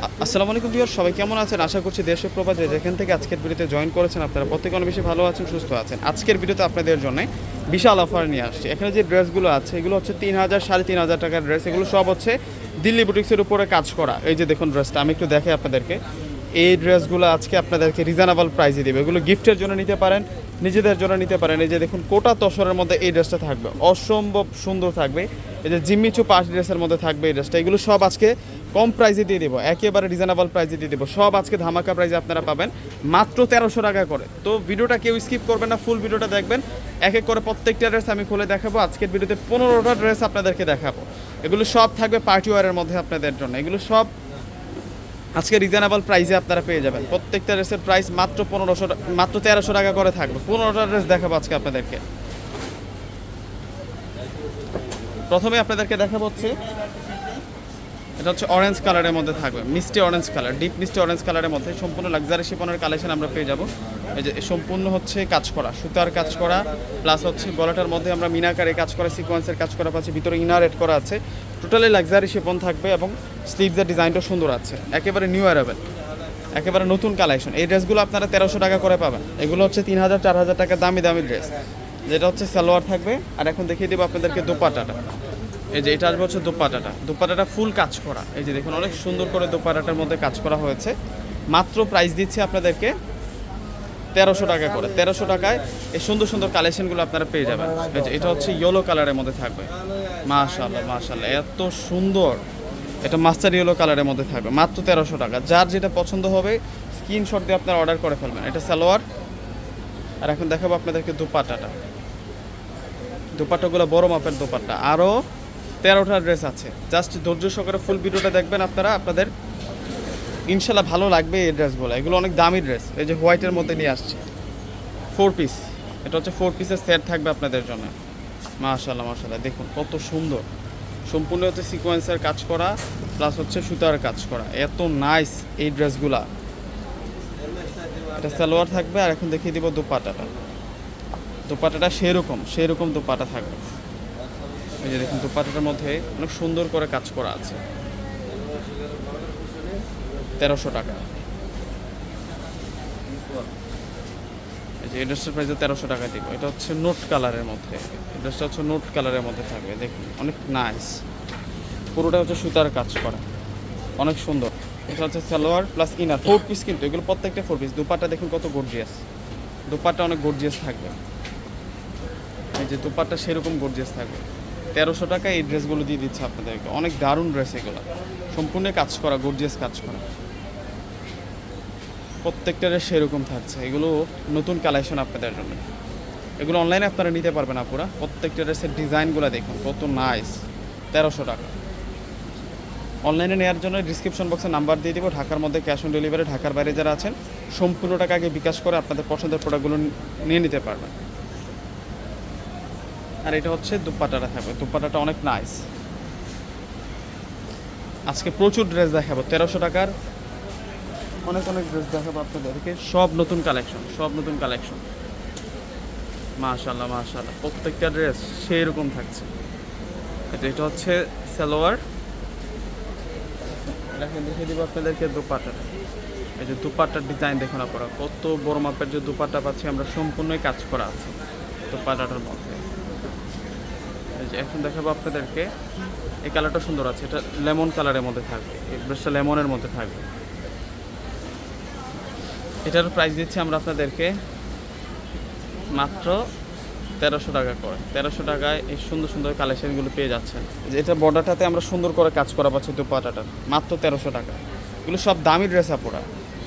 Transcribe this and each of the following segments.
আসসালামু আলাইকুম ভিউয়ার সবাই কেমন আছেন? আশা করছি দেশ প্রবাদে যেখান থেকে আজকের ভিডিওতে জয়েন করেছেন, আপনারা প্রত্যেকে অনেক বেশি ভালো আছেন, সুস্থ আছেন। আজকের ভিডিওতে আপনাদের জন্য বিশাল অফার নিয়ে আসছি। এখানে যে ড্রেসগুলো আছে, এগুলো হচ্ছে তিন হাজার, সাড়ে তিন হাজার টাকার ড্রেস। এগুলো সব হচ্ছে দিল্লি বুটিক্সের উপরে কাজ করা। এই যে দেখুন ড্রেসটা, আমি একটু দেখাই আপনাদেরকে। এই ড্রেসগুলো আজকে আপনাদেরকে রিজনেবল প্রাইসে দেবে। এগুলো গিফটের জন্য নিতে পারেন, নিজেদের জন্য নিতে পারেন। এই যে দেখুন, কোটা তসরের মধ্যে এই ড্রেসটা থাকবে। অসম্ভব সুন্দর থাকবে। এই যে জিম্মিচু পাঁচ ড্রেসের মধ্যে থাকবে এই ড্রেসটা। এগুলো সব আজকে কম প্রাইসে দিয়ে দেবো, একেবারে রিজনেবল প্রাইসে দিয়ে দেবো। সব আজকে ধামাকা প্রাইসে আপনারা পাবেন, মাত্র তেরোশো টাকা করে। তো ভিডিওটা কেউ স্কিপ করবেন না ফুল ভিডিওটা দেখবেন। এক এক করে প্রত্যেকটা ড্রেস আমি খুলে দেখাবো। আজকের ভিডিওতে পনেরোটা ড্রেস আপনাদেরকে দেখাবো। এগুলো সব থাকবে পার্টি ওয়ারের মধ্যে আপনাদের জন্য। এগুলো সব আজকে রিজনেবল প্রাইসে আপনারা পেয়ে যাবেন। প্রত্যেকটা ড্রেসের প্রাইস মাত্র পনেরোশো মাত্র তেরোশো টাকা করে থাকবে। পনেরোটা ড্রেস দেখাবো আজকে আপনাদেরকে। প্রথমে আপনাদেরকে দেখাবো হচ্ছে এটা হচ্ছে অরেঞ্জ কালারের মধ্যে থাকবে। মিষ্টি অরেঞ্জ কালার ডিপ মিষ্টি অরেঞ্জ কালারের মধ্যে সম্পূর্ণ লাক্সারি শিপনের কালেকশন আমরা পেয়ে যাব। এই যে সম্পূর্ণ হচ্ছে কাজ করা, সুতার কাজ করা প্লাস হচ্ছে গলাটার মধ্যে আমরা মিনাকারে কাজ করা সিকোয়েন্সের কাজ করা পাচ্ছি, ভিতরে ইনার এড করা আছে। টোটালি লাক্সারি শিপন থাকবে এবং স্লিভসের ডিজাইনটা সুন্দর আছে। একেবারে নিউ অ্যারাবেল একেবারে নতুন কালেকশন এই ড্রেসগুলো আপনারা তেরোশো টাকা করে পাবেন। এগুলো হচ্ছে তিন হাজার, চার হাজার টাকা দামি দামি ড্রেস যেটা হচ্ছে সালোয়ার থাকবে। আর এখন দেখিয়ে দেবো আপনাদেরকে দোপাটাটা এই যে এটা আসবে হচ্ছে দোপাটাটা। দোপাটাটা ফুল কাজ করা। এই যে দেখুন, অনেক সুন্দর করে দোপাটাটার মধ্যে কাজ করা হয়েছে। মাত্র প্রাইস দিচ্ছি আপনাদেরকে তেরোশো টাকা করে। তেরোশো টাকায় এই সুন্দর সুন্দর কালেকশনগুলো আপনারা পেয়ে যাবেন। এটা হচ্ছে ইয়েলো কালারের মধ্যে থাকবে। মাশাল্লাহ মাশাল্লাহ এত সুন্দর। এটা মাস্টার ইয়েলো কালারের মধ্যে থাকবে। মাত্র তেরোশো টাকা। যার যেটা পছন্দ হবে স্ক্রিনশট দিয়ে আপনারা অর্ডার করে ফেলবেন। এটা সালোয়ার। আর এখন দেখাবো আপনাদেরকে দুপাটাটা। দুপাট্টাগুলো বড় মাপের দুপাট্টা। আরও তেরোটা ড্রেস আছে। জাস্ট ধৈর্য সহকারে ফুল ভিডিওটা দেখবেন আপনারা, আপনাদের ইনশাল্লাহ ভালো লাগবে এই ড্রেসগুলো এগুলো অনেক দামি ড্রেস এই যে হোয়াইটের মধ্যে নিয়ে আসছে। ফোর পিস এটা হচ্ছে ফোর পিসের সেট থাকবে আপনাদের জন্য। মাশাল্লাহ মাশাল্লাহ, দেখুন কত সুন্দর। সম্পূর্ণ হচ্ছে সিকোয়েন্সের কাজ করা প্লাস হচ্ছে সুতার কাজ করা। এত নাইস এই ড্রেসগুলা এটা সালোয়ার থাকবে, আর এখন দেখিয়ে দিব দুপাটাটা। দোপাটাটা সেরকম সেরকম দোপাটা থাকবে। এই যে দেখুন, দোপাটাটার মধ্যে অনেক সুন্দর করে কাজ করা আছে। তেরোশো টাকা। এই যে এই ড্রেসটার প্রাইস তেরোশো টাকা দিব। এটা হচ্ছে নোট কালারের মধ্যে। এই ড্রেসটা হচ্ছে নোট কালারের মধ্যে থাকবে। দেখুন, অনেক নাইস পুরোটা হচ্ছে সুতার কাজ করা। অনেক সুন্দর। এটা হচ্ছে salwar plus inner four piece কিন্তু, এগুলো প্রত্যেকটা ফোর পিস দুপাটা দেখুন কত গর্জিয়াস দুপাটা অনেক গর্জিয়াস থাকবে। এই যে দুপাট্টা সেরকম গর্জিয়াস থাকবে। তেরোশো টাকা এই ড্রেসগুলো দিয়ে দিচ্ছে আপনাদেরকে। অনেক দারুণ ড্রেস এগুলো। সম্পূর্ণ কাজ করা গর্জিয়াস কাজ করা। প্রত্যেকটা ড্রেস সেরকম থাকছে। এগুলো নতুন কালেকশন আপনাদের জন্য। এগুলো অনলাইনে আপনারা নিতে পারবেন আপুরা। প্রত্যেকটা ড্রেসের ডিজাইনগুলো দেখুন, কত নাইস তেরোশো টাকা। অনলাইনে নেওয়ার জন্য ডিসক্রিপশন বক্সে নাম্বার দিয়ে দিব। ঢাকার মধ্যে ক্যাশ অন ডেলিভারি ঢাকার বাইরে যারা আছেন, সম্পূর্ণ টাকা আগে বিকাশ করে আপনাদের পছন্দের প্রোডাক্টগুলো নিয়ে নিতে পারবেন। আর এটা হচ্ছে দুপাটাটা থাকবে দুপাটাটা অনেক নাইস আজকে প্রচুর ড্রেস দেখাবো। তেরোশো টাকার অনেক অনেক ড্রেস দেখাবো আপনাদেরকে। সব নতুন কালেকশন সব নতুন কালেকশন মাশাল্লাহ মাশাল্লাহ প্রত্যেকটা ড্রেস সেই রকম থাকছে। এটা এটা হচ্ছে সালোয়ার। দেখিয়ে দিব আপনাদেরকে দুপাটাটা এই যে দুপাট্টার ডিজাইন দেখুন আপনারা। কত বড় মাপের যে দুপাট্টা পাচ্ছি আমরা, সম্পূর্ণই কাজ করা আছে দুপাটাটার মধ্যে। যে এখন দেখাবো আপনাদেরকে। এই কালারটা সুন্দর আছে, এটা লেমন কালারের মধ্যে থাকবে, এই লেমনের মধ্যে থাকবে। এটার প্রাইস দিচ্ছি আমরা আপনাদেরকে মাত্র তেরোশো টাকা করে। তেরোশো টাকায় এই সুন্দর সুন্দর কালেকশনগুলো পেয়ে যাচ্ছেন। যে এটা বর্ডারটাতে আমরা সুন্দর করে কাজ করা পাচ্ছি দুপাটাটার মাত্র তেরোশো টাকা। এগুলো সব দামি ড্রেস আপুরা।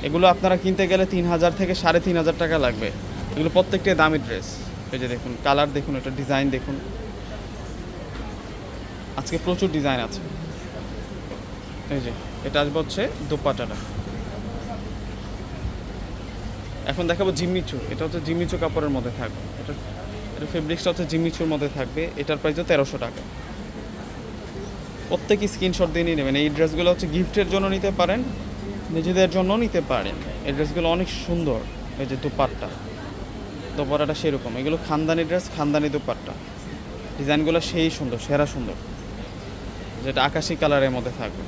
এগুলো আপনারা কিনতে গেলে তিন হাজার থেকে সাড়ে তিন হাজার টাকা লাগবে। এগুলো প্রত্যেকটাই দামি ড্রেস এই যে দেখুন কালার দেখুন, এটা ডিজাইন দেখুন। আজকে প্রচুর ডিজাইন আছে। এই যে, এটা আসবে হচ্ছে দোপাটাটা এখন দেখাবো জিম্মিচু এটা হচ্ছে জিম্মিচু কাপড়ের মধ্যে থাকবে। এটা এটা ফেব্রিক্সটা হচ্ছে জিম্মিচুর মধ্যে থাকবে। এটার প্রাইসও তেরোশো টাকা। প্রত্যেকই স্ক্রিনশট দিয়ে নিয়ে নেবেন। এই ড্রেসগুলো হচ্ছে গিফটের জন্য নিতে পারেন, নিজেদের জন্য নিতে পারেন। এই ড্রেসগুলো অনেক সুন্দর। এই যে দুপাট্টা। দোপাটাটা সেরকম। এগুলো খানদানি ড্রেস খানদানি দুপাট্টা। ডিজাইনগুলো সেই সুন্দর, সেরা সুন্দর। যেটা আকাশি কালারের মধ্যে থাকবে।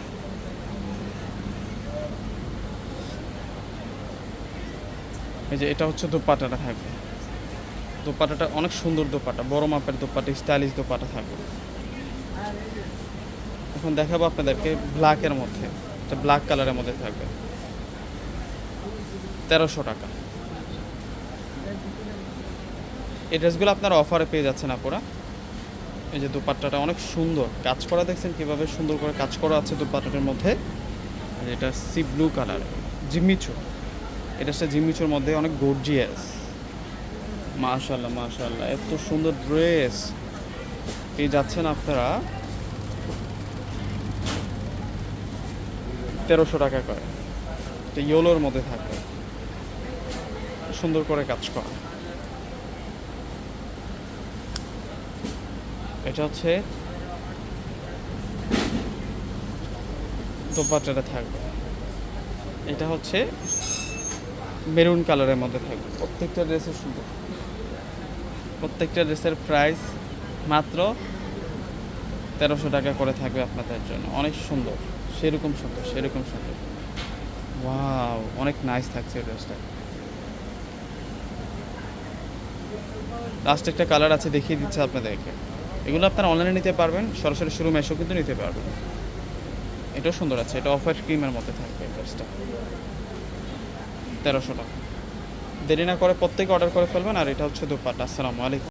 এই যে এটা হচ্ছে দোপাটাটা থাকবে। দোপাটাটা অনেক সুন্দর দোপাটা বড় মাপের দোপাটা স্টাইলিশ দোপাটা থাকবে। এখন দেখাবো আপনাদেরকে ব্ল্যাকের মধ্যে, এটা ব্ল্যাক কালারের মধ্যে থাকবে। তেরোশো টাকা। এই ড্রেসগুলো আপনারা অফারে পেয়ে যাচ্ছেন আপনারা এই যে দোপাট্টাটা অনেক সুন্দর। কাজ করা দেখছেন কীভাবে সুন্দর করে কাজ করা আছে দোপাট্টাটার মধ্যে? আর এটা সি ব্লু কালার জিম্মিচু এটা হচ্ছে জিম্মিচুর মধ্যে অনেক গর্জিয়াস মাশাল্লাহ মাশাল্লাহ এত সুন্দর ড্রেস। পেয়ে যাচ্ছেন আপনারা তেরোশো টাকা করে। এটা ইয়োলোর মধ্যে থাকে। সুন্দর করে কাজ করা। এটা হচ্ছে দোপাট্টাটা থাকবে। এটা হচ্ছে মেরুন কালারের মধ্যে থাকবে। প্রত্যেকটা ড্রেসের সুন্দর। প্রত্যেকটা ড্রেসের প্রাইস মাত্র তেরোশো টাকা করে থাকবে আপনাদের জন্য। অনেক সুন্দর। সেরকম সুন্দর সেরকম সুন্দর। ওয়াও অনেক নাইস থাকছে ড্রেসটা। লাস্ট একটা কালার আছে দেখিয়ে দিচ্ছে আপনাদেরকে। এগুলো আপনারা অনলাইনে নিতে পারবেন, সরাসরি শুরু এসেও কিন্তু নিতে পারবেন। এটাও সুন্দর আছে, এটা অফার ক্রিমের মধ্যে থাকবে ড্রেসটা তেরোশো টাকা। দেরি না করে প্রত্যেকে অর্ডার করে ফেলবেন, আর এটা হচ্ছে দুপাট আসসালামু আলাইকুম।